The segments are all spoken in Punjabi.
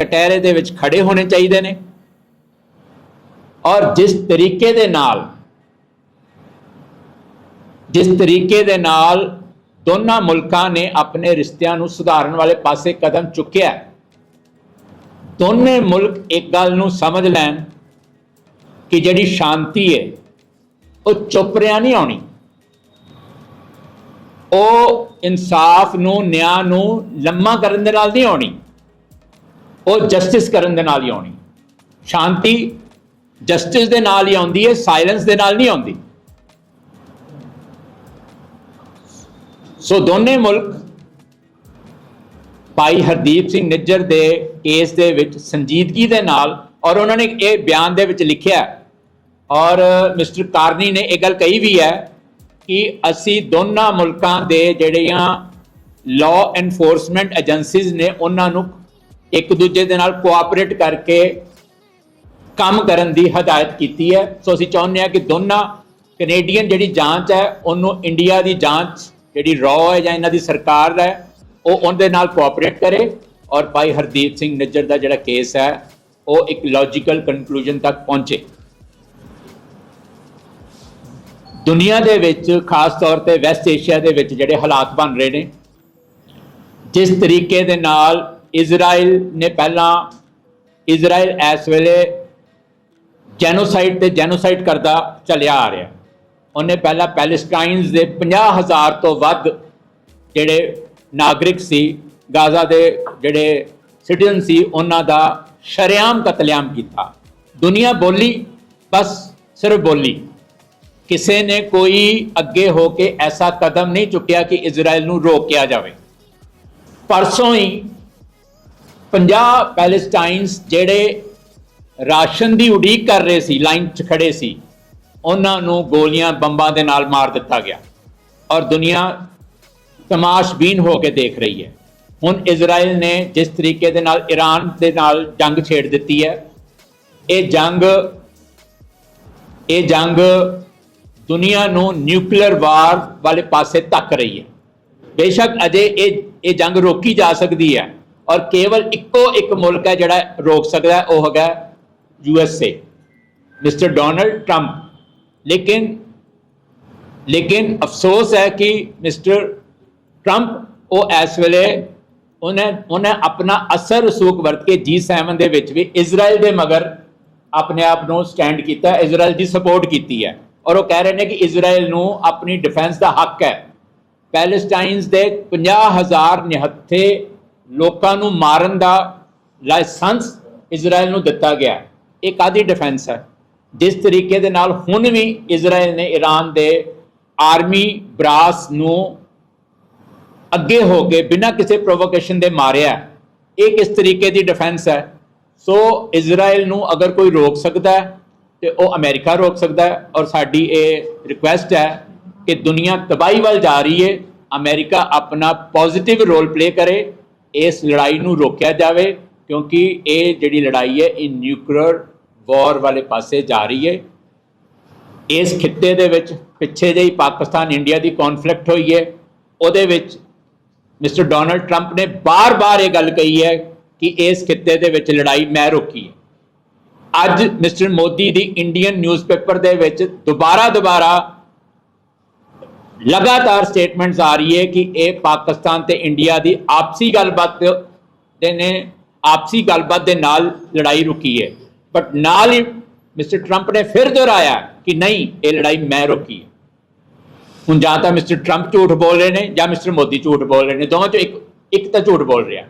ਕਟਹਿਰੇ ਦੇ ਵਿੱਚ ਖੜੇ ਹੋਣੇ ਚਾਹੀਦੇ ਨੇ। ਔਰ ਜਿਸ ਤਰੀਕੇ ਦੇ ਨਾਲ, ਜਿਸ ਤਰੀਕੇ ਦੇ ਨਾਲ ਦੋਨਾਂ ਮੁਲਕਾਂ ਨੇ ਆਪਣੇ ਰਿਸ਼ਤਿਆਂ ਨੂੰ ਸੁਧਾਰਨ ਵਾਲੇ ਪਾਸੇ ਕਦਮ ਚੁੱਕਿਆ ਦੋਨੇ ਮੁਲਕ ਇੱਕ ਗੱਲ ਨੂੰ ਸਮਝ ਲੈਣ ਕਿ ਜਿਹੜੀ ਸ਼ਾਂਤੀ ਹੈ, ਉਹ ਚੁੱਪ ਰਿਆ ਨਹੀਂ ਆਉਣੀ। ਉਹ ਇਨਸਾਫ ਨੂੰ, ਨਿਆਂ ਨੂੰ ਲੰਮਾ ਕਰਨ ਦੇ ਨਾਲ ਨਹੀਂ ਆਉਣੀ। ਉਹ ਜਸਟਿਸ ਕਰਨ ਦੇ ਨਾਲ ਹੀ ਆਉਣੀ। ਸ਼ਾਂਤੀ ਜਸਟਿਸ ਦੇ ਨਾਲ ਹੀ ਆਉਂਦੀ ਹੈ ਸਾਇਲੈਂਸ ਦੇ ਨਾਲ ਨਹੀਂ ਆਉਂਦੀ। ਸੋ ਦੋਨੇ ਮੁਲਕ ਭਾਈ ਹਰਦੀਪ ਸਿੰਘ ਨਿੱਜਰ ਦੇ ਕੇਸ ਦੇ ਵਿੱਚ ਸੰਜੀਦਗੀ ਦੇ ਨਾਲ ਔਰ ਉਹਨਾਂ ਨੇ ਇਹ ਬਿਆਨ ਦੇ ਵਿੱਚ ਲਿਖਿਆ ਔਰ ਮਿਸਟਰ ਕਾਰਨੀ ਨੇ ਇਹ ਗੱਲ ਕਹੀ ਵੀ ਹੈ ਕਿ ਅਸੀਂ ਦੋਨਾਂ ਮੁਲਕਾਂ ਦੇ ਜਿਹੜੀਆਂ ਲਾਅ ਐਨਫੋਰਸਮੈਂਟ ਏਜੰਸੀਜ਼ ਨੇ ਉਹਨਾਂ ਨੂੰ ਇੱਕ ਦੂਜੇ ਦੇ ਨਾਲ ਕੋਆਪਰੇਟ ਕਰਕੇ ਕੰਮ ਕਰਨ ਦੀ ਹਦਾਇਤ ਕੀਤੀ ਹੈ। ਸੋ ਅਸੀਂ ਚਾਹੁੰਦੇ ਹਾਂ ਕਿ ਦੋਨਾਂ ਕੈਨੇਡੀਅਨ ਜਿਹੜੀ ਜਾਂਚ ਹੈ, ਉਹਨੂੰ ਇੰਡੀਆ ਦੀ ਜਾਂਚ ਜਿਹੜੀ ਰॉ ਹੈ ਜਾਂ ਇਹਨਾਂ ਦੀ ਸਰਕਾਰ ਦਾ ਉਹ ਉਹਦੇ ਨਾਲ ਕੋਆਪਰੇਟ ਕਰੇ ਔਰ ਭਾਈ ਹਰਦੀਪ ਸਿੰਘ ਨਿੱਜਰ ਦਾ ਜਿਹੜਾ ਕੇਸ ਹੈ, ਉਹ ਇੱਕ ਲੌਜੀਕਲ ਕਨਕਲੂਜਨ ਤੱਕ ਪਹੁੰਚੇ। ਦੁਨੀਆ ਦੇ ਵਿੱਚ, ਖਾਸ ਤੌਰ ਤੇ ਵੈਸਟ ਏਸ਼ੀਆ ਦੇ ਵਿੱਚ ਜਿਹੜੇ ਹਾਲਾਤ ਬਣ ਰਹੇ ਨੇ, ਜਿਸ ਤਰੀਕੇ ਦੇ ਨਾਲ ਇਜ਼ਰਾਈਲ ਨੇ ਪਹਿਲਾਂ ਇਜ਼ਰਾਈਲ ਇਸ ਵੇਲੇ ਜੈਨੋਸਾਈਡ ਤੇ ਜੈਨੋਸਾਈਡ ਕਰਦਾ ਚੱਲਿਆ ਆ ਰਿਹਾ। ਉਹਨੇ ਪਹਿਲਾਂ ਪੈਲੇਸਟਾਈਨਸ ਦੇ 50000 ਤੋਂ ਵੱਧ ਜਿਹੜੇ ਨਾਗਰਿਕ ਸੀ, ਗਾਜ਼ਾ ਦੇ ਜਿਹੜੇ ਸਿਟੀਜ਼ਨ ਸੀ, ਉਹਨਾਂ ਦਾ ਸ਼ਰੇਆਮ ਕਤਲੇਆਮ ਕੀਤਾ। ਦੁਨੀਆ ਬੋਲੀ, ਬਸ ਸਿਰਫ ਬੋਲੀ। ਕਿਸੇ ਨੇ ਕੋਈ ਅੱਗੇ ਹੋ ਕੇ ਐਸਾ ਕਦਮ ਨਹੀਂ ਚੁੱਕਿਆ ਕਿ ਇਜ਼ਰਾਈਲ ਨੂੰ ਰੋਕਿਆ ਜਾਵੇ। ਪਰਸੋਂ ਹੀ 50 ਪੈਲੇਸਟਾਈਨਸ ਜਿਹੜੇ ਰਾਸ਼ਨ ਦੀ ਉਡੀਕ ਕਰ ਰਹੇ ਸੀ, ਲਾਈਨ 'ਚ ਖੜੇ ਸੀ, ਉਹਨਾਂ ਨੂੰ ਗੋਲੀਆਂ ਬੰਬਾਂ ਦੇ ਨਾਲ ਮਾਰ ਦਿੱਤਾ ਗਿਆ। ਔਰ ਦੁਨੀਆ ਤਮਾਸ਼ਬੀਨ ਹੋ ਕੇ ਦੇਖ ਰਹੀ ਹੈ। ਹੁਣ ਇਜ਼ਰਾਈਲ ਨੇ ਜਿਸ ਤਰੀਕੇ ਦੇ ਨਾਲ ਈਰਾਨ ਦੇ ਨਾਲ ਜੰਗ ਛੇੜ ਦਿੱਤੀ ਹੈ, ਇਹ ਜੰਗ ਇਹ ਜੰਗ ਦੁਨੀਆ ਨੂੰ ਨਿਊਕਲੀਅਰ ਵਾਰ ਵਾਲੇ ਪਾਸੇ ਧੱਕ ਰਹੀ ਹੈ। ਬੇਸ਼ੱਕ ਅਜੇ ਇਹ ਇਹ ਜੰਗ ਰੋਕੀ ਜਾ ਸਕਦੀ ਹੈ। ਔਰ ਕੇਵਲ ਇੱਕੋ ਇੱਕ ਮੁਲਕ ਹੈ ਜਿਹੜਾ ਰੋਕ ਸਕਦਾ, ਉਹ ਹੈਗਾ U S A mister Donald Trump ਲੇਕਿਨ ਲੇਕਿਨ ਅਫਸੋਸ ਹੈ ਕਿ ਮਿਸਟਰ ਟਰੰਪ ਉਹ ਇਸ ਵੇਲੇ ਉਹਨੇ ਉਹਨੇ ਆਪਣਾ ਅਸਰ ਰਸੂਖ ਵਰਤ ਕੇ G7 ਦੇ ਵਿੱਚ ਵੀ ਇਜ਼ਰਾਈਲ ਦੇ ਮਗਰ ਆਪਣੇ ਆਪ ਨੂੰ ਸਟੈਂਡ ਕੀਤਾ ਇਜ਼ਰਾਈਲ ਦੀ ਸਪੋਰਟ ਕੀਤੀ ਹੈ। ਔਰ ਉਹ ਕਹਿ ਰਹੇ ਨੇ ਕਿ ਇਜ਼ਰਾਈਲ ਨੂੰ ਆਪਣੀ ਡਿਫੈਂਸ ਦਾ ਹੱਕ ਹੈ। ਪੈਲੇਸਟਾਈਨਸ ਦੇ 50000 ਨਿਹੱਥੇ ਲੋਕਾਂ ਨੂੰ ਮਾਰਨ ਦਾ ਲਾਇਸੈਂਸ ਇਜ਼ਰਾਈਲ ਨੂੰ ਦਿੱਤਾ ਗਿਆ ਇਹ ਕਾਦੀ ਡਿਫੈਂਸ ਹੈ। ਜਿਸ ਤਰੀਕੇ ਦੇ ਨਾਲ ਹੁਣ ਵੀ ਇਜ਼ਰਾਈਲ ਨੇ ਈਰਾਨ ਦੇ ਆਰਮੀ ਬਰਾਸ ਨੂੰ ਅੱਗੇ ਹੋ ਕੇ ਬਿਨਾਂ ਕਿਸੇ ਪ੍ਰੋਵੋਕੇਸ਼ਨ ਦੇ ਮਾਰਿਆ ਇਹ ਕਿਸ ਤਰੀਕੇ ਦੀ ਡਿਫੈਂਸ ਹੈ? ਸੋ ਇਜ਼ਰਾਈਲ ਨੂੰ ਅਗਰ ਕੋਈ ਰੋਕ ਸਕਦਾ ਹੈ, ਤੇ ਉਹ ਅਮਰੀਕਾ ਰੋਕ ਸਕਦਾ ਹੈ ਔਰ ਸਾਡੀ ਇਹ ਰਿਕੁਐਸਟ ਹੈ ਕਿ ਦੁਨੀਆ ਤਬਾਹੀ ਵੱਲ ਜਾ ਰਹੀ ਹੈ। ਅਮਰੀਕਾ ਆਪਣਾ ਪੋਜ਼ਿਟਿਵ ਰੋਲ ਪਲੇ ਕਰੇ। ਇਸ ਲੜਾਈ ਨੂੰ ਰੋਕਿਆ ਜਾਵੇ, ਕਿਉਂਕਿ ਇਹ ਜਿਹੜੀ ਲੜਾਈ ਹੈ, ਇਹ ਨਿਊਕਲੀਅਰ ਵਾਰ ਵਾਲੇ ਪਾਸੇ ਜਾ ਰਹੀ ਹੈ। ਇਸ ਖਿੱਤੇ ਦੇ ਵਿੱਚ ਪਿੱਛੇ ਜਿਹੀ ਪਾਕਿਸਤਾਨ ਇੰਡੀਆ ਦੀ ਕਨਫਲਿਕਟ ਹੋਈ ਹੈ। ਉਹਦੇ ਵਿੱਚ ਮਿਸਟਰ ਡੋਨਲਡ ਟਰੰਪ ਨੇ ਬਾਰ-ਬਾਰ ਇਹ ਗੱਲ ਕਹੀ ਹੈ ਕਿ ਇਸ ਖਿੱਤੇ ਦੇ ਵਿੱਚ ਲੜਾਈ ਮੈਂ ਰੋਕੀ ਹੈ। ਅੱਜ ਮਿਸਟਰ ਮੋਦੀ ਦੀ ਇੰਡੀਅਨ ਨਿਊਜ਼ਪੇਪਰ ਦੇ ਵਿੱਚ ਦੁਬਾਰਾ ਦੁਬਾਰਾ ਲਗਾਤਾਰ ਸਟੇਟਮੈਂਟਸ ਆ ਰਹੀ ਹੈ ਕਿ ਇਹ ਪਾਕਿਸਤਾਨ ਤੇ ਇੰਡੀਆ ਦੀ ਆਪਸੀ ਗੱਲਬਾਤ ਦੇ ਨੇ, ਆਪਸੀ ਗੱਲਬਾਤ ਦੇ ਨਾਲ ਲੜਾਈ ਰੁਕੀ ਹੈ। ਬਟ ਨਾਲ ਹੀ ਮਿਸਟਰ ਟਰੰਪ ਨੇ ਫਿਰ ਦੁਹਰਾਇਆ ਕਿ ਨਹੀਂ, ਇਹ ਲੜਾਈ ਮੈਂ ਰੋਕੀ ਹੈ। ਹੁਣ ਜਾਂ ਤਾਂ ਮਿਸਟਰ ਟਰੰਪ ਝੂਠ ਬੋਲ ਰਹੇ ਨੇ ਜਾਂ ਮਿਸਟਰ ਮੋਦੀ ਝੂਠ ਬੋਲ ਰਹੇ ਨੇ, ਦੋਵਾਂ ਚੋਂ ਇੱਕ ਇੱਕ ਤਾਂ ਝੂਠ ਬੋਲ ਰਿਹਾ।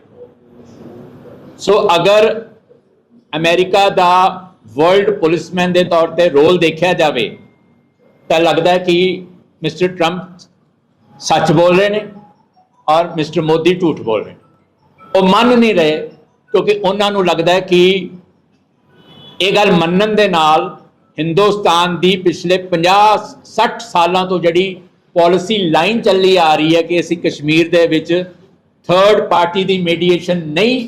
ਸੋ ਅਗਰ ਅਮਰੀਕਾ ਦਾ ਵਰਲਡ ਪੁਲਿਸਮੈਨ ਦੇ ਤੌਰ ਤੇ ਰੋਲ ਦੇਖਿਆ ਜਾਵੇ, ਤਾਂ ਲੱਗਦਾ ਹੈ ਕਿ ਮਿਸਟਰ ਟਰੰਪ ਸੱਚ ਬੋਲ ਰਹੇ ਨੇ ਔਰ ਮਿਸਟਰ ਮੋਦੀ ਝੂਠ ਬੋਲ ਰਹੇ ਨੇ। ਉਹ ਮੰਨ ਨਹੀਂ ਰਹੇ ਕਿਉਂਕਿ ਉਹਨਾਂ ਨੂੰ ਲੱਗਦਾ ਹੈ ਕਿ ਇਹ ਗੱਲ ਮੰਨਣ ਦੇ ਨਾਲ ਹਿੰਦੁਸਤਾਨ ਦੀ ਪਿਛਲੇ 50 60 ਸਾਲਾਂ ਤੋਂ ਜਿਹੜੀ ਪਾਲਿਸੀ ਲਾਈਨ ਚੱਲੀ ਆ ਰਹੀ ਹੈ ਕਿ ਅਸੀਂ ਕਸ਼ਮੀਰ ਦੇ ਵਿੱਚ ਥਰਡ ਪਾਰਟੀ ਦੀ ਮੀਡੀਏਸ਼ਨ ਨਹੀਂ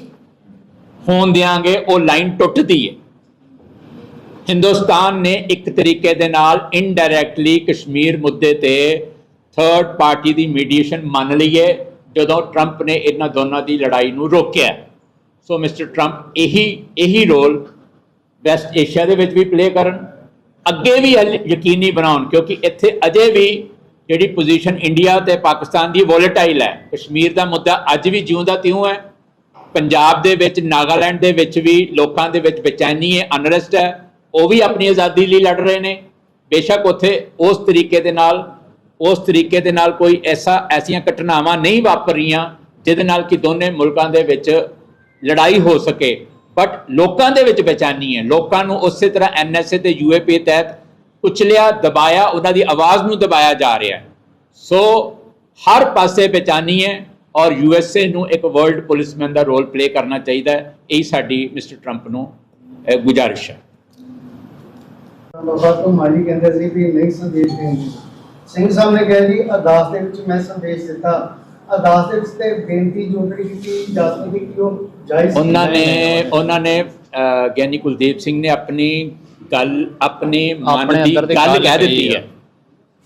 ਹੋਣ ਦਿਆਂਗੇ, ਉਹ ਲਾਈਨ ਟੁੱਟਦੀ ਹੈ। ਹਿੰਦੁਸਤਾਨ ਨੇ ਇੱਕ ਤਰੀਕੇ ਦੇ ਨਾਲ ਇਨਡਾਇਰੈਕਟਲੀ ਕਸ਼ਮੀਰ ਮੁੱਦੇ ਤੇ ਥਰਡ ਪਾਰਟੀ ਦੀ ਮੀਡੀਏਸ਼ਨ ਮੰਨ ਲਈਏ ਜਦੋਂ ਟਰੰਪ ਨੇ ਇਹਨਾਂ ਦੋਨਾਂ ਦੀ ਲੜਾਈ ਨੂੰ ਰੋਕਿਆ ਸੋ ਮਿਸਟਰ ਟਰੰਪ ਇਹੀ ਇਹੀ ਰੋਲ ਵੈਸਟ ਏਸ਼ੀਆ ਦੇ ਵਿੱਚ ਵੀ ਪਲੇ ਕਰਨ। ਅੱਗੇ ਵੀ ਯਕੀਨੀ ਬਣਾਉਣ, ਕਿਉਂਕਿ ਇੱਥੇ ਅਜੇ ਵੀ ਜਿਹੜੀ ਪੋਜੀਸ਼ਨ ਇੰਡੀਆ ਤੇ ਪਾਕਿਸਤਾਨ ਦੀ ਵੋਲੇਟਾਈਲ ਹੈ। ਕਸ਼ਮੀਰ ਦਾ ਮੁੱਦਾ ਅੱਜ ਵੀ ਜਿਉਂਦਾ ਤਿਉਂ ਹੈ। ਪੰਜਾਬ ਦੇ ਵਿੱਚ ਨਾਗਾਲੈਂਡ ਦੇ ਵਿੱਚ ਵੀ ਲੋਕਾਂ ਦੇ ਵਿੱਚ ਬੇਚੈਨੀ ਹੈ ਅਨਰੈਸਟ ਹੈ। ਉਹ ਵੀ ਆਪਣੀ ਆਜ਼ਾਦੀ ਲਈ ਲੜ ਰਹੇ ਨੇ। ਬੇਸ਼ੱਕ ਉੱਥੇ ਉਸ ਤਰੀਕੇ ਦੇ ਨਾਲ, ਉਸ ਤਰੀਕੇ ਦੇ ਨਾਲ ਕੋਈ ਐਸਾ, ਐਸੀਆਂ ਘਟਨਾਵਾਂ ਨਹੀਂ ਵਾਪਰ ਰਹੀਆਂ ਜਿਹਦੇ ਨਾਲ ਕਿ ਦੋਨੇ ਮੁਲਕਾਂ ਦੇ ਵਿੱਚ ਲੜਾਈ ਹੋ ਸਕੇ। ਬਟ ਲੋਕਾਂ ਦੇ ਵਿੱਚ ਬੇਚੈਨੀ ਹੈ। ਲੋਕਾਂ ਨੂੰ ਉਸੇ ਤਰ੍ਹਾਂ ਐਨਐਸਏ ਤੇ ਯੂਏਪੀ ਤਹਿਤ ਕੁਚਲਿਆ, ਦਬਾਇਆ, ਉਹਨਾਂ ਦੀ ਆਵਾਜ਼ ਨੂੰ ਦਬਾਇਆ ਜਾ ਰਿਹਾ ਹੈ। ਸੋ ਹਰ ਪਾਸੇ ਬੇਚੈਨੀ ਹੈ ਔਰ ਯੂਐਸਏ ਨੂੰ ਇੱਕ ਵਰਲਡ ਪੁਲਿਸਮੈਨ ਦਾ ਰੋਲ ਪਲੇ ਕਰਨਾ ਚਾਹੀਦਾ ਹੈ। ਇਹ ਸਾਡੀ ਮਿਸਟਰ ਟਰੰਪ ਨੂੰ ਗੁਜ਼ਾਰਿਸ਼ ਹੈ। ਬਾਬਾ ਤੋਂ ਮਾਲੀ ਕਹਿੰਦੇ ਸੀ ਵੀ ਨਹੀਂ ਸੰਦੇਸ਼ ਦੇਣਗੇ ਸਿੰਘ ਸਾਹਿਬ ਨੇ ਕਿਹਾ ਜੀ ਅਰਦਾਸ ਦੇ ਵਿੱਚ ਮੈਂ ਸੰਦੇਸ਼ ਦਿੱਤਾ ਅਰਦਾਸ ਦੇ ਵਿੱਚ ਤੇ ਬੇਨਤੀ ਜੋ ਜਿਹੜੀ ਕੀਤੀ ਜਾ ਸਕਦੀ ਕਿ ਉਹ ਜਾਇਜ਼ ਸੀ। ਉਹਨਾਂ ਨੇ ਉਹਨਾਂ ਨੇ ਗਿਆਨੀ ਕੁਲਦੀਪ ਸਿੰਘ ਨੇ ਆਪਣੀ ਗੱਲ ਆਪਣੇ ਮਨ ਦੀ ਗੱਲ ਕਹਿ ਦਿੱਤੀ ਹੈ।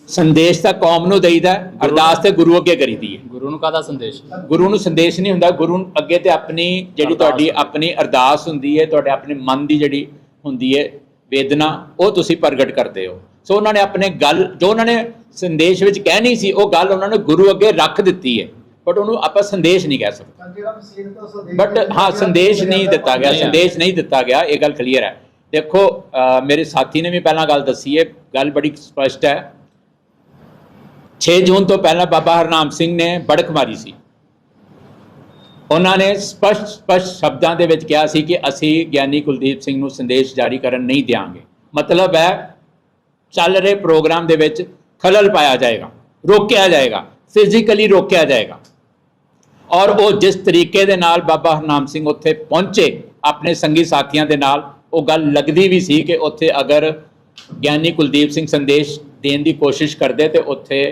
ਸੰਦੇਸ਼ ਤਾਂ ਕੌਮ ਨੂੰ ਦੇਈਦਾ ਅਰਦਾਸ ਤੇ ਗੁਰੂ ਅੱਗੇ ਕਰੀਦੀ ਹੈ ਗੁਰੂ ਨੂੰ ਕਾਹਦਾ ਸੰਦੇਸ਼ ਗੁਰੂ ਨੂੰ ਸੰਦੇਸ਼ ਨਹੀਂ ਹੁੰਦਾ ਗੁਰੂ ਨੂੰ ਅੱਗੇ ਤੇ ਆਪਣੀ ਜਿਹੜੀ ਤੁਹਾਡੀ। ਆਪਣੀ ਅਰਦਾਸ ਹੁੰਦੀ ਹੈ ਤੁਹਾਡੇ ਆਪਣੇ ਮਨ ਦੀ ਜਿਹੜੀ ਹੁੰਦੀ ਹੈ ਵੇਦਨਾ ਉਹ ਤੁਸੀਂ ਪ੍ਰਗਟ ਕਰਦੇ ਹੋ। ਸੋ ਉਹਨਾਂ ਨੇ ਆਪਣੇ ਗੱਲ ਜੋ ਉਹਨਾਂ ਨੇ ਸੰਦੇਸ਼ ਵਿੱਚ ਕਹਿਣੀ ਸੀ ਉਹ ਗੱਲ ਉਹਨਾਂ ਨੇ ਗੁਰੂ ਅੱਗੇ ਰੱਖ ਦਿੱਤੀ ਹੈ। ਬਟ ਉਹਨੂੰ ਆਪਾਂ ਸੰਦੇਸ਼ ਨਹੀਂ ਕਹਿ ਸਕਦੇ। ਬਟ ਹਾਂ ਸੰਦੇਸ਼ ਨਹੀਂ ਦਿੱਤਾ ਗਿਆ। ਸੰਦੇਸ਼ ਨਹੀਂ ਦਿੱਤਾ ਗਿਆ ਇਹ ਗੱਲ ਕਲੀਅਰ ਹੈ। ਦੇਖੋ ਅਹ ਮੇਰੇ ਸਾਥੀ ਨੇ ਵੀ ਪਹਿਲਾਂ ਗੱਲ ਦੱਸੀ ਹੈ ਗੱਲ ਬੜੀ ਸਪਸ਼ਟ ਹੈ। 6 ਜੂਨ ਤੋਂ ਪਹਿਲਾਂ ਬਾਬਾ ਹਰਨਾਮ ਸਿੰਘ ਨੇ ਬੜਕ ਮਾਰੀ ਸੀ। ਉਹਨਾਂ ਨੇ ਸਪਸ਼ਟ ਸਪਸ਼ਟ ਸ਼ਬਦਾਂ ਦੇ ਵਿੱਚ ਕਿਹਾ ਸੀ ਕਿ ਅਸੀਂ ਗਿਆਨੀ ਕੁਲਦੀਪ ਸਿੰਘ ਨੂੰ ਸੰਦੇਸ਼ ਜਾਰੀ ਕਰਨ ਨਹੀਂ ਦਿਆਂਗੇ। ਮਤਲਬ ਹੈ, ਚੱਲ ਰਹੇ ਪ੍ਰੋਗਰਾਮ ਦੇ ਵਿੱਚ ਖਲਲ ਪਾਇਆ ਜਾਏਗਾ, ਰੋਕਿਆ ਜਾਏਗਾ ਫਿਜ਼ੀਕਲੀ ਰੋਕਿਆ ਜਾਏਗਾ। ਔਰ ਉਹ ਜਿਸ ਤਰੀਕੇ ਦੇ ਨਾਲ ਬਾਬਾ ਹਰਨਾਮ ਸਿੰਘ ਉੱਥੇ ਪਹੁੰਚੇ, ਆਪਣੇ ਸੰਗੀ ਸਾਥੀਆਂ ਦੇ ਨਾਲ, ਉਹ ਗੱਲ ਲੱਗਦੀ ਵੀ ਸੀ ਕਿ ਉੱਥੇ ਅਗਰ ਗਿਆਨੀ ਕੁਲਦੀਪ ਸਿੰਘ ਸੰਦੇਸ਼ ਦੇਣ ਦੀ ਕੋਸ਼ਿਸ਼ ਕਰਦੇ ਤੇ ਉੱਥੇ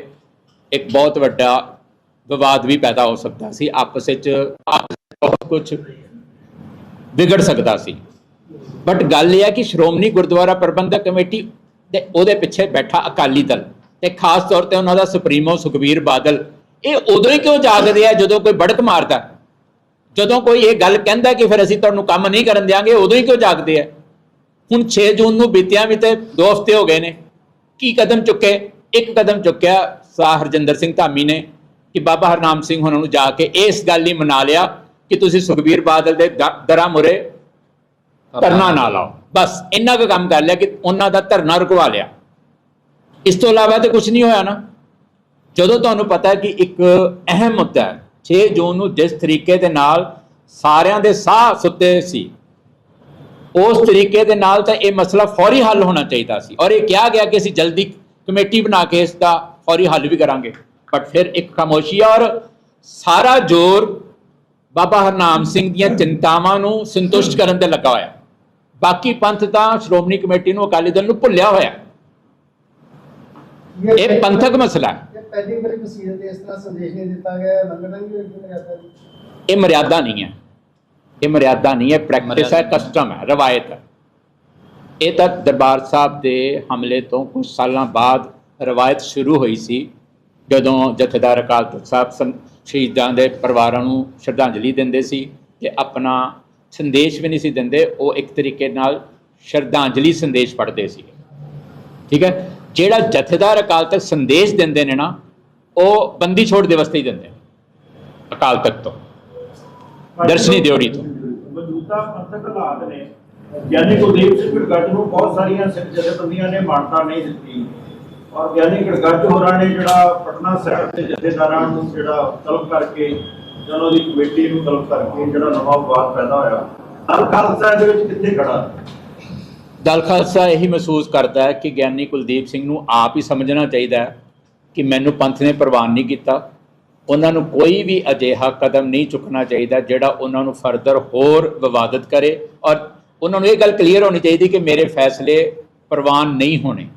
ਇੱਕ ਬਹੁਤ ਵੱਡਾ ਵਿਵਾਦ ਵੀ ਪੈਦਾ ਹੋ ਸਕਦਾ ਸੀ, ਆਪਸ ਵਿੱਚ ਆਪਸ ਬਹੁਤ ਕੁਝ ਵਿਗੜ ਸਕਦਾ ਸੀ। ਬਟ ਗੱਲ ਇਹ ਹੈ ਕਿ ਸ਼੍ਰੋਮਣੀ ਗੁਰਦੁਆਰਾ ਪ੍ਰਬੰਧਕ ਕਮੇਟੀ ਦੇ ਉਹਦੇ ਪਿੱਛੇ ਬੈਠਾ ਅਕਾਲੀ ਦਲ ਤੇ ਖਾਸ ਤੌਰ ਤੇ ਉਹਨਾਂ ਦਾ ਸੁਪਰੀਮੋ ਸੁਖਬੀਰ ਬਾਦਲ, ਇਹ ਉਦੋਂ ਹੀ ਕਿਉਂ ਜਾਗਦੇ ਆ ਜਦੋਂ ਕੋਈ ਬੜਕ ਮਾਰਦਾ ਜਦੋਂ ਕੋਈ ਇਹ ਗੱਲ ਕਹਿੰਦਾ ਕਿ ਫਿਰ ਅਸੀਂ ਤੁਹਾਨੂੰ ਕੰਮ ਨਹੀਂ ਕਰਨ ਦਿਆਂਗੇ, ਉਦੋਂ ਹੀ ਕਿਉਂ ਜਾਗਦੇ ਆ ਹੁਣ 6 ਜੂਨ ਨੂੰ ਬੀਤਿਆਂ ਵੀ ਤੇ ਦੋ ਹਫ਼ਤੇ ਹੋ ਗਏ ਨੇ। ਕੀ ਕਦਮ ਚੁੱਕੇ? ਇੱਕ ਕਦਮ ਚੁੱਕਿਆ ਸਾਹ ਹਰਜਿੰਦਰ ਸਿੰਘ ਧਾਮੀ ਨੇ। ਕਿ ਬਾਬਾ ਹਰਨਾਮ ਸਿੰਘ ਉਹਨਾਂ ਨੂੰ ਜਾ ਕੇ ਇਸ ਗੱਲ ਲਈ ਮਨਾ ਲਿਆ ਕਿ ਤੁਸੀਂ ਸੁਖਬੀਰ ਬਾਦਲ ਦੇ ਦਰਾਂ ਮੁਰੇ ਧਰਨਾ ਨਾ ਲਾਓ। ਬਸ ਇੰਨਾ ਕੁ ਕੰਮ ਕਰ ਲਿਆ ਕਿ ਉਹਨਾਂ ਦਾ ਧਰਨਾ ਰੁਕਵਾ ਲਿਆ। ਇਸ ਤੋਂ ਇਲਾਵਾ ਤੇ ਕੁਝ ਨਹੀਂ ਹੋਇਆ ਨਾ। ਜਦੋਂ ਤੁਹਾਨੂੰ ਪਤਾ ਹੈ ਕਿ ਇੱਕ ਅਹਿਮ ਮੁੱਦਾ ਹੈ 6 ਜੂਨ ਨੂੰ ਜਿਸ ਤਰੀਕੇ ਦੇ ਨਾਲ ਸਾਰਿਆਂ ਦੇ ਸਾਹ ਸੁੱਤੇ ਸੀ, ਉਸ ਤਰੀਕੇ ਦੇ ਨਾਲ ਤਾਂ ਇਹ ਮਸਲਾ ਫੌਰੀ ਹੱਲ ਹੋਣਾ ਚਾਹੀਦਾ ਸੀ। ਔਰ ਇਹ ਕਿਹਾ ਗਿਆ ਕਿ ਅਸੀਂ ਜਲਦੀ ਕਮੇਟੀ ਬਣਾ ਕੇ ਇਸ ਦਾ ਫੌਰੀ ਹੱਲ ਵੀ ਕਰਾਂਗੇ। ਬਟ ਫਿਰ ਇੱਕ ਖਾਮੋਸ਼ੀ ਹੈ ਔਰ ਸਾਰਾ ਜ਼ੋਰ ਬਾਬਾ ਹਰਨਾਮ ਸਿੰਘ ਦੀਆਂ ਚਿੰਤਾਵਾਂ ਨੂੰ ਸੰਤੁਸ਼ਟ ਕਰਨ ਤੇ ਲੱਗਾ ਹੋਇਆ। ਬਾਕੀ ਪੰਥ ਤਾਂ ਸ਼੍ਰੋਮਣੀ ਕਮੇਟੀ ਨੂੰ ਅਕਾਲੀ ਦਲ ਨੂੰ ਭੁੱਲਿਆ ਹੋਇਆ। ਇਹ ਪੰਥਕ ਮਸਲਾ ਹੈ। ਇਹ ਪਹਿਲੀ ਵਾਰੀ ਵਸੀਲ ਤੇ ਇਸ ਤਰ੍ਹਾਂ ਸੰਦੇਸ਼ ਨਹੀਂ ਦਿੱਤਾ ਗਿਆ ਲੰਗਣਾ ਵੀ ਹੋਈ ਮਰਿਆਦਾ ਦੀ ਇਹ ਮਰਿਆਦਾ ਨਹੀਂ ਹੈ। ਇਹ ਮਰਿਆਦਾ ਨਹੀਂ ਹੈ ਪ੍ਰੈਕਟਿਸ ਹੈ। ਕਸਟਮ ਹੈ ਰਵਾਇਤ ਹੈ। ਇਹ ਤਾਂ ਦਰਬਾਰ ਸਾਹਿਬ ਦੇ ਹਮਲੇ ਤੋਂ ਕੁਝ ਸਾਲਾਂ ਬਾਅਦ ਰਵਾਇਤ ਸ਼ੁਰੂ ਹੋਈ ਸੀ। ਜਦੋਂ ਜਥੇਦਾਰ ਅਕਾਲ ਤਖਤ ਸਾਹਿਬ ਸ਼ਹੀਦਾਂ ਦੇ ਪਰਿਵਾਰਾਂ ਨੂੰ ਸ਼ਰਧਾਂਜਲੀ ਦਿੰਦੇ ਸੀ ਤੇ ਆਪਣਾ ਸੰਦੇਸ਼ ਵੀ ਨਹੀਂ ਸੀ ਦਿੰਦੇ, ਉਹ ਇੱਕ ਤਰੀਕੇ ਨਾਲ ਸ਼ਰਧਾਂਜਲੀ ਸੰਦੇਸ਼ ਪੜ੍ਹਦੇ ਸੀ। ਠੀਕ ਹੈ? ਜਿਹੜਾ ਜਥੇਦਾਰ ਅਕਾਲ ਤਖਤ ਸੰਦੇਸ਼ ਦਿੰਦੇ ਨੇ ਨਾ, ਉਹ ਬੰਦੀ ਛੋੜ ਦਿਵਸ ਤੇ ਹੀ ਦਿੰਦੇ ਨੇ, ਅਕਾਲ ਤਖਤ ਤੋਂ, ਦਰਸ਼ਨੀ ਦਿਓੜੀ ਤੋਂ। ਮੌਜੂਦਾ ਪੰਥਕ ਹਾਲਾਤ ਨੇ, ਗਿਆਨੀ ਕੁਲਦੀਪ ਸਿੰਘ ਗੜਗੱਜ ਨੂੰ ਬਹੁਤ ਸਾਰੀਆਂ ਸਿੱਖ ਜਥੇਬੰਦੀਆਂ ਨੇ ਮਾਨਤਾ ਨਹੀਂ ਦਿੱਤੀ। ਔਰ ਗਿਆਨੀ ਗੜਗੱਜ ਹੋਰਾਂ ਨੇ ਜਿਹੜਾ ਪਟਨਾ ਸਾਹਿਬ ਦੇ ਜਥੇਦਾਰਾਂ ਨੂੰ ਜਿਹੜਾ ਤਲਬ ਕਰਕੇ ਜਦੋਂ ਦੀ ਕਮੇਟੀ ਨੂੰ ਤਲਬ ਕਰਕੇ ਜਿਹੜਾ ਨਵਾਂ ਵਿਵਾਦ ਪੈਦਾ ਹੋਇਆ ਹਰ ਖਾਲਸਾ ਦੇ ਵਿੱਚ ਕਿੱਥੇ ਖੜਾ? ਦਲ ਖਾਲਸਾ ਇਹੀ ਮਹਿਸੂਸ ਕਰਦਾ ਹੈ ਕਿ ਗਿਆਨੀ ਕੁਲਦੀਪ ਸਿੰਘ ਨੂੰ ਆਪ ਹੀ ਸਮਝਣਾ ਚਾਹੀਦਾ ਹੈ ਕਿ ਮੈਨੂੰ ਪੰਥ ਨੇ ਪ੍ਰਵਾਨ ਨਹੀਂ ਕੀਤਾ। ਉਹਨਾਂ ਨੂੰ ਕੋਈ ਵੀ ਅਜਿਹਾ ਕਦਮ ਨਹੀਂ ਚੁੱਕਣਾ ਚਾਹੀਦਾ ਜਿਹੜਾ ਉਹਨਾਂ ਨੂੰ ਫਰਦਰ ਹੋਰ ਵਿਵਾਦਤ ਕਰੇ। ਔਰ ਉਹਨਾਂ ਨੂੰ ਇਹ ਗੱਲ ਕਲੀਅਰ ਹੋਣੀ ਚਾਹੀਦੀ ਕਿ ਮੇਰੇ ਫੈਸਲੇ ਪ੍ਰਵਾਨ ਨਹੀਂ ਹੋਣੇ।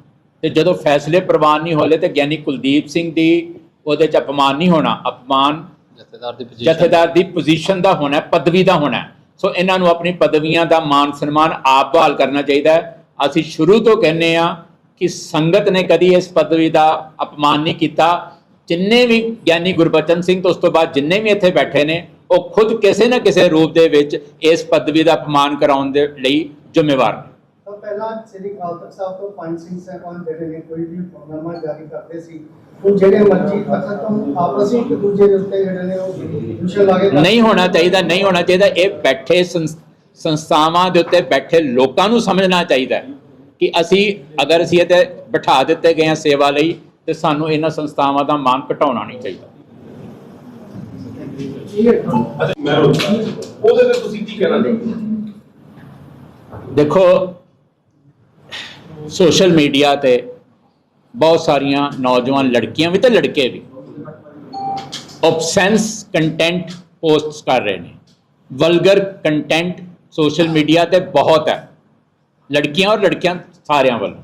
ਤੇ ਜਦੋਂ ਫੈਸਲੇ ਪ੍ਰਵਾਨ ਨਹੀਂ ਹੋਲੇ ਤੇ ਗਿਆਨੀ ਕੁਲਦੀਪ ਸਿੰਘ ਦੀ ਉਹਦੇ ਚ ਅਪਮਾਨ ਨਹੀਂ ਹੋਣਾ ਅਪਮਾਨ ਜਥੇਦਾਰ ਦੀ ਪੋਜੀਸ਼ਨ ਜਥੇਦਾਰ ਦੀ ਪੋਜੀਸ਼ਨ ਦਾ ਹੋਣਾ ਹੈ, ਪਦਵੀ ਦਾ ਹੋਣਾ। ਹੈ। ਸੋ ਇਹਨਾਂ ਨੂੰ ਆਪਣੀ ਪਦਵੀਆਂ ਦਾ ਮਾਨ ਸਨਮਾਨ ਆਪ ਬਹਾਲ ਕਰਨਾ ਚਾਹੀਦਾ ਹੈ। ਅਸੀਂ ਸ਼ੁਰੂ ਤੋਂ ਕਹਿੰਨੇ ਆ ਕਿ ਸੰਗਤ ਨੇ ਕਦੀ ਇਸ ਪਦਵੀ ਦਾ ਅਪਮਾਨ ਨਹੀਂ ਕੀਤਾ। ਜਿੰਨੇ ਵੀ ਗਿਆਨੀ ਗੁਰਬਚਨ ਸਿੰਘ ਤੋਂ ਉਸ ਤੋਂ ਬਾਅਦ ਜਿੰਨੇ ਵੀ ਇੱਥੇ ਬੈਠੇ ਨੇ ਉਹ ਖੁਦ ਕਿਸੇ ਨਾ ਕਿਸੇ ਰੂਪ ਦੇ ਵਿੱਚ ਇਸ ਪਦਵੀ ਦਾ ਅਪਮਾਨ ਕਰਾਉਣ ਦੇ ਲਈ ਜ਼ਿੰਮੇਵਾਰ ਨੇ। ਪਹਿਲਾਂ ਸ੍ਰੀ ਅਕਾਲ ਤਖਤ ਸਾਹਿਬ ਤੋਂ ਪੰਜ ਸਿੰਘ ਸਾਹਿਬਾਨ ਜਿਹੜੇ ਨੇ ਕੋਈ ਵੀ ਹੁਕਮਨਾਮਾ ਜਾਰੀ ਕਰਦੇ ਸੀ ਉਹ ਜਿਹੜੇ ਮਰਜ਼ੀ ਤਖਤ ਤੋਂ ਆਪਸ ਵਿੱਚ ਇੱਕ ਦੂਜੇ ਦੇ ਉੱਤੇ ਜਿਹੜੇ ਨੇ ਉਹ ਦੂਸ਼ਣ ਲਾਗੇ ਨਹੀਂ ਹੋਣਾ ਚਾਹੀਦਾ ਨਹੀਂ ਹੋਣਾ ਚਾਹੀਦਾ ਇਹ ਬੈਠੇ ਸੰਸ- ਸੰਸਥਾਵਾਂ ਦੇ ਉੱਤੇ ਬੈਠੇ ਲੋਕਾਂ ਨੂੰ ਸਮਝਣਾ ਚਾਹੀਦਾ ਹੈ ਕਿ ਅਸੀਂ ਅਗਰ ਅਸੀਂ ਇਹ ਤੇ ਬਿਠਾ ਦਿੱਤੇ ਗਏ ਹਾਂ ਸੇਵਾ ਲਈ ਤੇ ਸਾਨੂੰ ਇਹਨਾਂ ਸੰਸਥਾਵਾਂ ਦਾ ਮਾਨ ਘਟਾਉਣਾ ਨਹੀਂ ਚਾਹੀਦਾ ਉਹਦੇ ਤੇ ਤੁਸੀਂ ਕੀ ਕਹਿਣਾ ਚਾਹੁੰਦੇ? ਦੇਖੋ ਸੋਸ਼ਲ ਮੀਡੀਆ ਤੇ ਬਹੁਤ ਸਾਰੀਆਂ ਨੌਜਵਾਨ ਲੜਕੀਆਂ ਵੀ ਤੇ ਲੜਕੇ ਵੀ ਆਬਸੈਂਸ ਕੰਟੈਂਟ ਪੋਸਟਸ ਕਰ ਰਹੇ ਨੇ। ਵਲਗਰ ਕੰਟੈਂਟ ਸੋਸ਼ਲ ਮੀਡੀਆ ਤੇ ਬਹੁਤ ਹੈ। ਲੜਕੀਆਂ ਔਰ ਲੜਕਿਆਂ ਸਾਰਿਆਂ ਵੱਲੋਂ।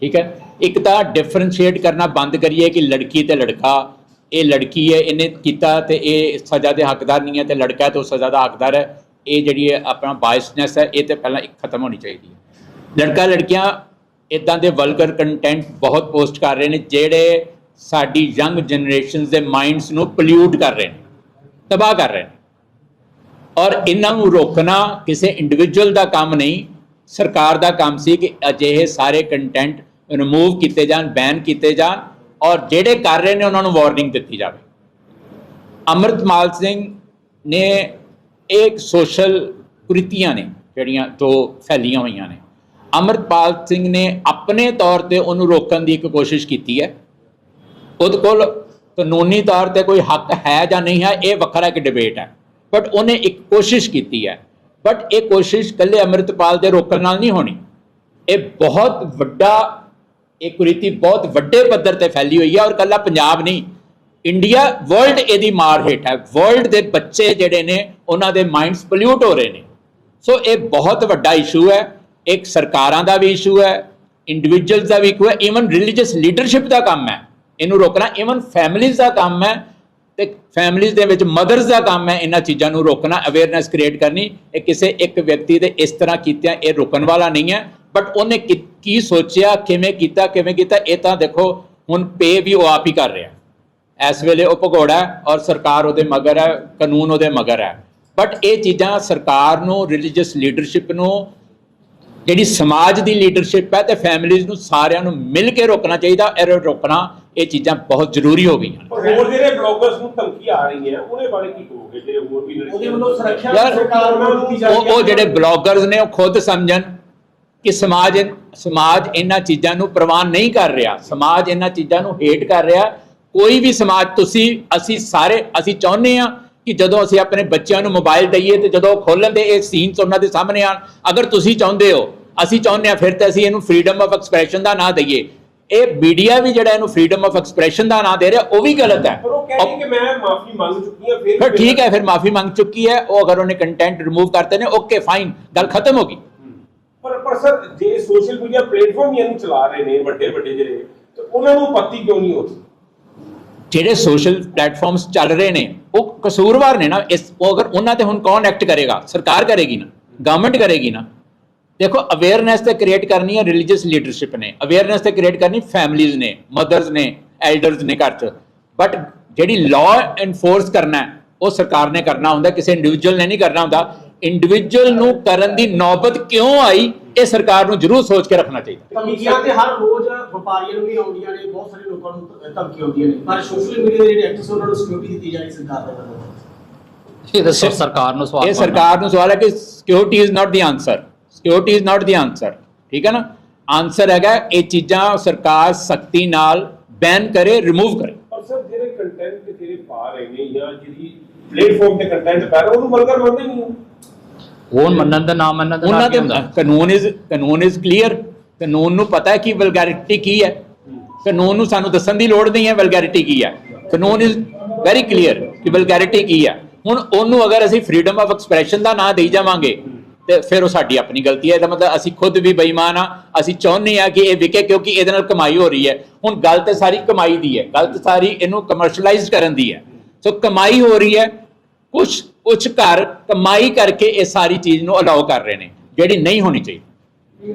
ਠੀਕ ਹੈ? ਇੱਕ ਤਾਂ ਡਿਫਰੈਂਸ਼ੀਏਟ ਕਰਨਾ ਬੰਦ ਕਰੀਏ ਕਿ ਲੜਕੀ ਤੇ ਲੜਕਾ, ਇਹ ਲੜਕੀ ਹੈ, ਇਹਨੇ ਕੀਤਾ ਤੇ ਇਹ ਸਜ਼ਾ ਦੇ ਹੱਕਦਾਰ ਨਹੀਂ ਹੈ ਤੇ ਲੜਕਾ ਹੈ ਤੇ ਉਹ ਸਜ਼ਾ ਦਾ ਹੱਕਦਾਰ ਹੈ। ਇਹ ਜਿਹੜੀ ਹੈ ਆਪਣਾ ਬਾਇਸਨੈਸ ਹੈ, ਇਹ ਤੇ ਪਹਿਲਾਂ ਇੱਕ ਖਤਮ ਹੋਣੀ ਚਾਹੀਦੀ ਹੈ। ਲੜਕਾ ਲੜਕੀਆਂ ਇਦਾਂ ਦੇ ਵਲਗਰ ਕੰਟੈਂਟ ਬਹੁਤ ਪੋਸਟ ਕਰ ਰਹੇ ਨੇ, ਜਿਹੜੇ ਸਾਡੀ ਯੰਗ ਜਨਰੇਸ਼ਨਸ ਦੇ ਮਾਈਂਡਸ ਨੂੰ ਪੋਲਿਊਟ ਕਰ ਰਹੇ ਨੇ, ਤਬਾਹ ਕਰ ਰਹੇ ਨੇ। ਔਰ ਇਹਨਾਂ ਨੂੰ ਰੋਕਣਾ ਕਿਸੇ ਇੰਡੀਵਿਜੂਅਲ ਦਾ ਕੰਮ ਨਹੀਂ, ਸਰਕਾਰ ਦਾ ਕੰਮ ਸੀ ਕਿ ਅਜਿਹੇ ਸਾਰੇ ਕੰਟੈਂਟ ਰਿਮੂਵ ਕੀਤੇ ਜਾਣ ਬੈਨ ਕੀਤੇ ਜਾਣ, ਔਰ ਜਿਹੜੇ ਕਰ ਰਹੇ ਨੇ ਉਹਨਾਂ ਨੂੰ ਵਾਰਨਿੰਗ ਦਿੱਤੀ ਜਾਵੇ। ਅੰਮ੍ਰਿਤਮਾਲ ਸਿੰਘ ਨੇ ਇੱਕ ਸੋਸ਼ਲ ਕੁਰੀਤੀਆਂ ਨੇ ਜਿਹੜੀਆਂ ਜੋ ਫੈਲੀਆਂ ਹੋਈਆਂ ਨੇ। ਅੰਮ੍ਰਿਤਪਾਲ ਸਿੰਘ ਨੇ ਆਪਣੇ ਤੌਰ ਤੇ ਉਹਨੂੰ ਰੋਕਣ ਦੀ ਇੱਕ ਕੋਸ਼ਿਸ਼ ਕੀਤੀ ਹੈ। ਉਹਦੇ ਕੋਲ ਕਾਨੂੰਨੀ ਤੌਰ ਤੇ ਕੋਈ ਹੱਕ ਹੈ ਜਾਂ ਨਹੀਂ ਹੈ, ਇਹ ਵੱਖਰਾ ਇੱਕ ਡਿਬੇਟ ਹੈ। ਬਟ ਉਹਨੇ ਇੱਕ ਕੋਸ਼ਿਸ਼ ਕੀਤੀ ਹੈ। ਬਟ ਇਹ ਕੋਸ਼ਿਸ਼ ਕੱਲੇ ਅੰਮ੍ਰਿਤਪਾਲ ਦੇ ਰੋਕਣ ਨਾਲ ਨਹੀਂ ਹੋਣੀ। ਇਹ ਬਹੁਤ ਵੱਡਾ, ਇਹ ਕੁਰੀਤੀ ਬਹੁਤ ਵੱਡੇ ਪੱਧਰ ਤੇ ਫੈਲੀ ਹੋਈ ਹੈ ਔਰ ਕੱਲਾ ਪੰਜਾਬ ਨਹੀਂ। ਇੰਡੀਆ ਵਰਲਡ ਇਹਦੀ ਮਾਰ ਹੇਠ ਹੈ। ਵਰਲਡ ਦੇ ਬੱਚੇ ਜਿਹੜੇ ਨੇ, ਉਹਨਾਂ ਦੇ ਮਾਈਂਡਸ ਪੋਲਿਊਟ ਹੋ ਰਹੇ ਨੇ। ਸੋ ਇਹ ਬਹੁਤ ਵੱਡਾ ਇਸ਼ੂ ਹੈ। ਇੱਕ ਸਰਕਾਰਾਂ ਦਾ ਵੀ ਇਸ਼ੂ ਹੈ ਇੰਡੀਵਿਜੂਅਲਸ ਦਾ ਵੀ ਇਸ਼ੂ ਹੈ ਇਵਨ ਰਿਲੀਜੀਅਸ ਲੀਡਰਸ਼ਿਪ ਦਾ ਕੰਮ ਹੈ। ਇਹਨੂੰ ਰੋਕਣਾ ਇਵਨ ਫੈਮਿਲੀਜ਼ ਦਾ ਕੰਮ ਹੈ ਤੇ ਫੈਮਿਲੀਜ਼ ਦੇ ਵਿੱਚ ਮਦਰਸ ਦਾ ਕੰਮ ਹੈ, ਇਹਨਾਂ ਚੀਜ਼ਾਂ ਨੂੰ ਰੋਕਣਾ ਅਵੇਅਰਨੈਸ ਕ੍ਰੀਏਟ ਕਰਨੀ। ਇਹ ਕਿਸੇ ਇੱਕ ਵਿਅਕਤੀ ਦੇ ਇਸ ਤਰ੍ਹਾਂ ਕੀਤਿਆਂ, ਇਹ ਰੋਕਣ ਵਾਲਾ ਨਹੀਂ ਹੈ। ਬਟ ਉਹਨੇ ਕੀ- ਕੀ ਸੋਚਿਆ, ਕਿਵੇਂ ਕੀਤਾ ਕਿਵੇਂ ਕੀਤਾ, ਇਹ ਤਾਂ ਦੇਖੋ, ਹੁਣ ਪੇ ਵੀ ਉਹ ਆਪ ਹੀ ਕਰ ਰਿਹਾ। ਇਸ ਵੇਲੇ ਉਹ ਭਗੌੜਾ ਔਰ ਸਰਕਾਰ ਉਹਦੇ ਮਗਰ ਹੈ, ਕਾਨੂੰਨ ਉਹਦੇ ਮਗਰ ਹੈ। ਬਟ ਇਹ ਚੀਜ਼ਾਂ ਸਰਕਾਰ ਨੂੰ ਰਿਲੀਜੀਅਸ ਲੀਡਰਸ਼ਿਪ ਨੂੰ ਜਿਹੜੀ ਸਮਾਜ ਦੀ ਲੀਡਰਸ਼ਿਪ ਹੈ ਤੇ ਫੈਮਿਲੀਜ਼ ਨੂੰ ਸਾਰਿਆਂ ਨੂੰ ਮਿਲ ਕੇ ਰੋਕਣਾ ਚਾਹੀਦਾ ਇਹ ਰੋਕਣਾ ਇਹ ਚੀਜ਼ਾਂ ਬਹੁਤ ਜ਼ਰੂਰੀ ਹੋ ਗਈਆਂ ਹੋਰ ਜਿਹੜੇ ਬਲੌਗਰਸ ਨੂੰ ਧਮਕੀ ਆ ਰਹੀ ਹੈ ਉਹਦੇ ਬਾਰੇ ਕੀ ਕਹੋਗੇ? ਜਿਹੜੇ ਹੋਰ ਵੀ ਉਹਦੇ ਵੱਲੋਂ ਸੁਰੱਖਿਆ ਯਾਰ, ਸਰਕਾਰ ਵੱਲੋਂ ਦਿੱਤੀ ਜਾ ਰਹੀ ਉਹ ਹੈ। ਉਹ ਜਿਹੜੇ ਬਲੌਗਰਸ ਨੇ ਉਹ ਖੁਦ ਸਮਝਣ ਕਿ ਸਮਾਜ ਸਮਾਜ ਇਹਨਾਂ ਚੀਜ਼ਾਂ ਨੂੰ ਪ੍ਰਵਾਨ ਨਹੀਂ ਕਰ ਰਿਹਾ ਸਮਾਜ ਇਹਨਾਂ ਚੀਜ਼ਾਂ ਨੂੰ ਹੇਟ ਕਰ ਰਿਹਾ। ਕੋਈ ਵੀ ਸਮਾਜ ਤੁਸੀਂ ਅਸੀਂ ਸਾਰੇ ਅਸੀਂ ਚਾਹੁੰਦੇ ਆ ਕਿ ਜਦੋਂ ਅਸੀਂ ਆਪਣੇ ਬੱਚਿਆਂ ਨੂੰ ਮੋਬਾਈਲ ਦਈਏ ਤੇ ਜਦੋਂ ਉਹ ਖੋਲਣ ਦੇ ਇਹ ਸੀਨਸ ਉਹਨਾਂ ਦੇ ਸਾਹਮਣੇ ਆਣ ਅਗਰ ਤੁਸੀਂ ਚਾਹੁੰਦੇ ਹੋ ਅਸੀਂ ਚਾਹੁੰਦੇ ਆ ਫਿਰ ਤਾਂ ਅਸੀਂ ਇਹਨੂੰ ਫਰੀडम ਆਫ ਐਕਸਪ੍ਰੈਸ਼ਨ ਦਾ ਨਾਂ ਦਈਏ। ਇਹ ਮੀਡੀਆ ਵੀ ਜਿਹੜਾ ਇਹਨੂੰ ਫਰੀडम ਆਫ ਐਕਸਪ੍ਰੈਸ਼ਨ ਦਾ ਨਾਂ ਦੇ ਰਿਹਾ ਉਹ ਵੀ ਗਲਤ ਹੈ। ਫਿਰ ਠੀਕ ਹੈ ਫਿਰ ਮਾਫੀ ਮੰਗ ਚੁੱਕੀ ਹੈ। ਉਹ ਅਗਰ ਉਹਨੇ ਕੰਟੈਂਟ ਰਿਮੂਵ ਕਰਤੇ ਨੇ ਓਕੇ ਫਾਈਨ ਗੱਲ ਖਤਮ ਹੋ ਗਈ। ਪਰ ਪਰ ਸਰ ਜੇ ਸੋਸ਼ਲ ਮੀਡੀਆ ਪਲੇਟਫਾਰਮ ਇਹਨੂੰ ਚਲਾ ਰਹੇ ਨੇ ਵੱਡੇ ਵੱਡੇ ਜਿਹੜੇ ਤੇ ਉਹਨਾਂ ਨੂੰ ਪਤੀ ਕਿਉਂ ਨਹੀਂ ਹੋਦੀ ਜਿਹੜੇ ਸੋਸ਼ਲ ਪਲੇਟਫਾਰਮਸ ਚੱਲ ਰਹੇ ਨੇ ਉਹ ਕਸੂਰਵਾਰ ਨੇ ਨਾ, ਇਸ ਉਹ ਅਗਰ ਉਹਨਾਂ ਤੇ ਹੁਣ ਕੌਣ ਐਕਟ ਕਰੇਗਾ? ਸਰਕਾਰ ਕਰੇਗੀ ਨਾ ਗਵਰਨਮੈਂਟ ਕਰੇਗੀ ਨਾ। ਦੇਖੋ ਅਵੇਅਰਨੈਸ ਤੇ ਕ੍ਰੀਏਟ ਕਰਨੀ ਹੈ ਰਿਲੀਜੀਅਸ ਲੀਡਰਸ਼ਿਪ ਨੇ। ਅਵੇਅਰਨੈਸ ਤੇ ਕ੍ਰੀਏਟ ਕਰਨੀ ਫੈਮਿਲੀਜ਼ ਨੇ ਮਦਰਸ ਨੇ ਐਲਡਰਸ ਨੇ ਘਰ 'ਚ। ਬਟ ਜਿਹੜੀ ਲਾਅ ਐਨਫੋਰਸ ਕਰਨਾ ਉਹ ਸਰਕਾਰ ਨੇ ਕਰਨਾ ਹੁੰਦਾ, ਕਿਸੇ ਇੰਡੀਵਿਜੂਅਲ ਨੇ ਨਹੀਂ ਕਰਨਾ ਹੁੰਦਾ। ਇੰਡੀਵਿਜੂਅਲ ਨੂੰ ਕਰਨ ਦੀ ਨੌਬਤ ਕਿਉਂ ਆਈ? ਇਹ ਸਰਕਾਰ ਨੂੰ ਜ਼ਰੂਰ ਸੋਚ ਕੇ ਰੱਖਣਾ ਚਾਹੀਦਾ। ਧਮਕੀਆਂ ਤੇ ਹਰ ਰੋਜ਼ ਵਪਾਰੀਆਂ ਨੂੰ ਵੀ ਆਉਂਦੀਆਂ ਨੇ ਬਹੁਤ ਸਾਰੇ ਲੋਕਾਂ ਨੂੰ ਧਮਕੀਆਂ ਆਉਂਦੀਆਂ ਨੇ। ਪਰ ਸੋਸ਼ਲ ਮੀਡੀਆ ਦੇ ਜਿਹੜੇ ਐਕਟਰਸ ਉਹਨਾਂ ਨੂੰ ਸਿਕਿਉਰਿਟੀ ਦਿੱਤੀ ਜਾ ਰਹੀ ਸਰਕਾਰ ਦੇ ਵੱਲੋਂ। ਇਹ ਤਾਂ ਸਰ- ਸਰਕਾਰ ਨੂੰ ਸਵਾਲ ਇਹ। ਸਰਕਾਰ ਨੂੰ ਸਵਾਲ ਹੈ ਕਿ security is not the answer security is not the answer ਠੀਕ ਹੈ ਨਾ? ਆਨਸਰ ਹੈਗਾ ਇਹ ਚੀਜ਼ਾਂ ਸਰਕਾਰ ਸਖਤੀ ਨਾਲ ਬੈਨ ਕਰੇ ਰਿਮੂਵ ਕਰੇ। ਪਰ ਸਰ ਜਿਹੜੇ ਕੰਟੈਂਟ ਜਿਹੜੇ ਪਾ ਰਹੇ ਨੇ ਜਾਂ ਜਿਹੜੀ ਪਲੇਟਫਾਰਮ ਤੇ ਕੰਟੈਂਟ ਪਾ ਰਹੇ ਉਹਨੂੰ ਵਲਗਰ ਮੰਨਦੇ ਨਹੀਂ। ਉਹ ਮੰਨਣ ਦਾ ਨਾਮ ਮੰਨਣ ਦਾ ਉਹਨਾਂ ਦੇ ਕਾਨੂੰਨ ਇਜ਼ ਕਾਨੂੰਨ ਇਜ਼ ਕਲੀਅਰ ਕਾਨੂੰਨ ਨੂੰ ਪਤਾ ਹੈ ਕਿ ਵਲਗੈਰਿਟੀ ਕੀ ਹੈ। ਕਾਨੂੰਨ ਨੂੰ ਸਾਨੂੰ ਦੱਸਣ ਦੀ ਲੋੜ ਨਹੀਂ ਹੈ ਵਲਗੈਰਿਟੀ ਕੀ ਹੈ। ਕਾਨੂੰਨ ਇਜ਼ ਵੈਰੀ ਕਲੀਅਰ ਕਿ ਵਲਗੈਰਿਟੀ ਕੀ ਹੈ। ਹੁਣ ਉਹਨੂੰ ਅਗਰ ਅਸੀਂ ਫਰੀडम ਆਫ ਐਕਸਪ੍ਰੈਸ਼ਨ ਦਾ ਨਾਂ ਦੇਈ ਜਾਵਾਂਗੇ ਤੇ ਫਿਰ ਉਹ ਸਾਡੀ ਆਪਣੀ ਗਲਤੀ ਹੈ। ਇਹਦਾ ਮਤਲਬ ਅਸੀਂ ਖੁਦ ਵੀ ਬੇਈਮਾਨ ਆ ਅਸੀਂ ਚਾਹੁੰਦੇ ਆ ਕਿ ਇਹ ਵਿਕੇ ਕਿਉਂਕਿ ਇਹਦੇ ਨਾਲ ਕਮਾਈ ਹੋ ਰਹੀ ਹੈ। ਹੁਣ ਗੱਲ ਤੇ ਸਾਰੀ ਕਮਾਈ ਦੀ ਹੈ। ਗੱਲ ਤੇ ਸਾਰੀ ਇਹਨੂੰ ਕਮਰਸ਼ੀਅਲਾਈਜ਼ ਕਰਨ ਦੀ ਹੈ। ਸੋ ਕਮਾਈ ਹੋ ਰਹੀ ਹੈ। ਕੁਝ ਕੁਝ ਘਰ ਕਮਾਈ ਕਰਕੇ ਇਹ ਸਾਰੀ ਚੀਜ਼ ਨੂੰ ਅਲਾਉ ਕਰ ਰਹੇ ਨੇ, ਜਿਹੜੀ ਨਹੀਂ ਹੋਣੀ ਚਾਹੀਦੀ।